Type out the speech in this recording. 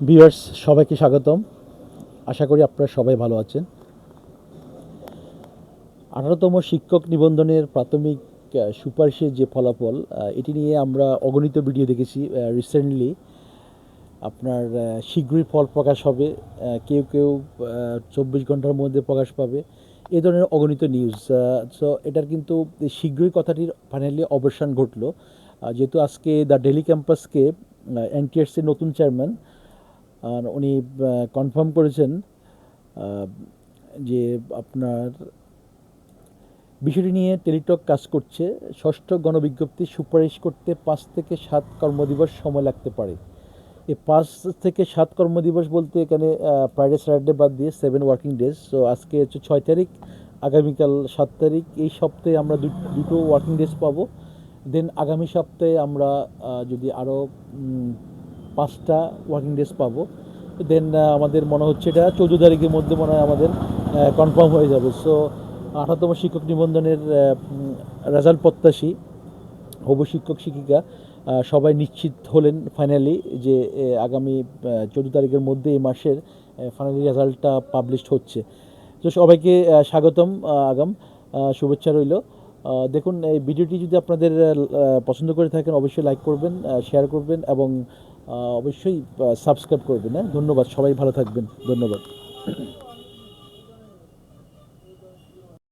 Viewers সবাইকে স্বাগতম। আশা করি আপনারা সবাই ভালো আছেন। আঠারোতম শিক্ষক নিবন্ধনের প্রাথমিক সুপারিশের যে ফলাফল এটি নিয়ে আমরা অগণিত ভিডিও দেখেছি রিসেন্টলি আপনার শীঘ্রই ফল প্রকাশ হবে কেউ কেউ চব্বিশ ঘণ্টার মধ্যে প্রকাশ পাবে। এ ধরনের অগণিত নিউজ সো এটার কিন্তু শীঘ্রই কথাটির ফাইনালি অবসান ঘটলো। যেহেতু আজকে দ্য ডেলি ক্যাম্পাসকে এনটিএসসির নতুন চেয়ারম্যান আর উনি কনফার্ম করেছেন যে আপনার বিষয়টি নিয়ে টেলিটক কাজ করছে। ষষ্ঠ গণবিজ্ঞপ্তি সুপারিশ করতে পাঁচ থেকে সাত কর্মদিবস সময় লাগতে পারে। এই পাঁচ থেকে সাত কর্মদিবস বলতে এখানে ফ্রাইডে স্যাটারডে বাদ দিয়ে সেভেন ওয়ার্কিং ডেজ সো আজকে হচ্ছে ছয় তারিখ, আগামীকাল সাত তারিখ। এই সপ্তাহে আমরা দুটো ওয়ার্কিং ডেজ পাবো। দেন আগামী সপ্তাহে আমরা যদি আরও পাঁচটা ওয়ার্কিং ডেজ পাবো। দেন আমাদের মনে হচ্ছে এটা চৌদ্দ তারিখের মধ্যে মনে হয় আমাদের কনফার্ম হয়ে যাবে। সো আঠারোতম শিক্ষক নিবন্ধনের রেজাল্ট প্রত্যাশী, হবু শিক্ষক, শিক্ষিকা সবাই নিশ্চিত হলেন ফাইনালি যে আগামী চোদ্দ তারিখের মধ্যে এই মাসের ফাইনালি রেজাল্টটা পাবলিশড হচ্ছে। তো সবাইকে স্বাগতম আগাম শুভেচ্ছা রইল। দেখুন, এই ভিডিওটি যদি আপনাদের পছন্দ করে থাকেন, অবশ্যই লাইক করবেন শেয়ার করবেন এবং অবশ্যই সাবস্ক্রাইব করবেন হ্যাঁ ধন্যবাদ। সবাই ভালো থাকবেন। ধন্যবাদ।